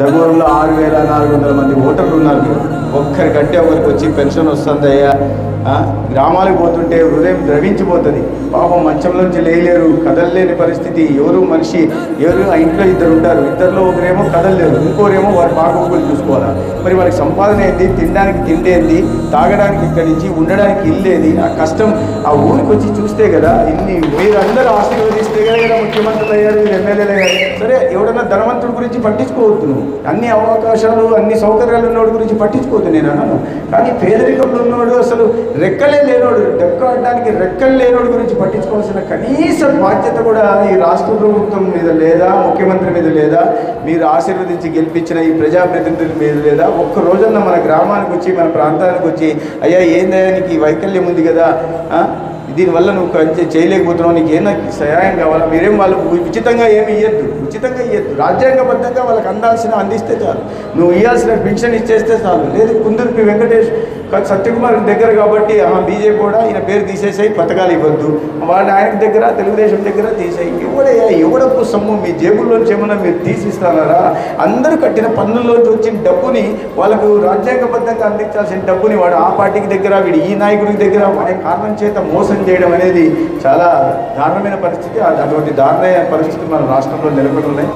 దగ్గరలో ఆరు వేల నాలుగు వందల మంది ఓటర్లు ఉన్నారు. ఒక్కరికంటే ఒకరికి వచ్చి పెన్షన్ వస్తుందయ్యా. గ్రామాలకు పోతుంటే హృదయం ద్రవించిపోతుంది. పాపం మంచంలోంచి లేయలేరు కదలలేని పరిస్థితి. ఎవరు మనిషి ఎవరు ఆ ఇంట్లో ఇద్దరు ఉంటారు. ఇద్దరిలో ఒకరేమో కదలలేరు ఇంకోరేమో వారి బాగోగులు చూసుకోవాలా? మరి వారికి సంపాదన ఏంది? తినడానికి తిండేంది తాగడానికి ఇక్కడి నుంచి ఉండడానికి ఇల్లేది ఆ కష్టం ఆ ఊరికి వచ్చి చూస్తే కదా ఇన్ని మీరందరూ ఆశీర్వదిస్తే కదా ముఖ్యమంత్రులు అయ్యారు వీళ్ళు ఎమ్మెల్యేలు అయ్యారు. సరే ఎవడన్నా ధనవంతుడి గురించి పట్టించుకోవద్దు నువ్వు. అన్ని అవకాశాలు అన్ని సౌకర్యాలు ఉన్నోడి గురించి పట్టించుకోవద్దు నేను అన్నాను. కానీ పేదరికంలో ఉన్నోడు అసలు రెక్కలే లేనోడు రెక్కడానికి రెక్కలు లేనోడు గురించి పట్టించుకోవాల్సిన కనీస బాధ్యత కూడా ఈ రాష్ట్ర ప్రభుత్వం మీద లేదా ముఖ్యమంత్రి మీద లేదా మీరు ఆశీర్వదించి గెలిపించిన ఈ ప్రజాప్రతినిధుల మీద లేదా ఒక్క రోజన్న మన గ్రామానికి వచ్చి మన ప్రాంతానికి వచ్చి అయ్యా ఏందయ్యా నీకు ఈ వైకల్యం ఉంది కదా? దీనివల్ల నువ్వు చేయలేకపోతున్నావు. నీకు ఏమైనా సహాయం కావాలా? మీరేం వాళ్ళకు ఉచితంగా ఏమి ఇవ్వద్దు ఉచితంగా ఇవ్వద్దు రాజ్యాంగబద్ధంగా వాళ్ళకి అందాల్సిన అందిస్తే చాలు. నువ్వు ఇవ్వాల్సిన పెన్షన్ ఇచ్చేస్తే చాలు. లేదు కుందుర్పి వెంకటేష్ కానీ సత్యకుమార్ దగ్గర కాబట్టి ఆ బీజేపీ కూడా ఈయన పేరు తీసేసాయి పథకాలు ఇవ్వద్దు. వాళ్ళ ఆయన దగ్గర తెలుగుదేశం దగ్గర తీసేయి. ఎవడయ్యా ఎవడప్పు సొమ్ము మీ జేబుల్లోంచి ఏమన్నా మీరు తీసిస్తారా? అందరూ కట్టిన పన్నుల్లోంచి వచ్చిన డబ్బుని వాళ్ళకు రాజ్యాంగబద్ధంగా అందించాల్సిన డబ్బుని వాడు ఆ పార్టీకి దగ్గర వీడు ఈ నాయకుడికి దగ్గర వాడి కారణం చేత మోసం చేయడం అనేది చాలా దారుణమైన పరిస్థితి. అటువంటి దారుణమైన పరిస్థితి మన రాష్ట్రంలో నెలకొని ఉన్నాయి.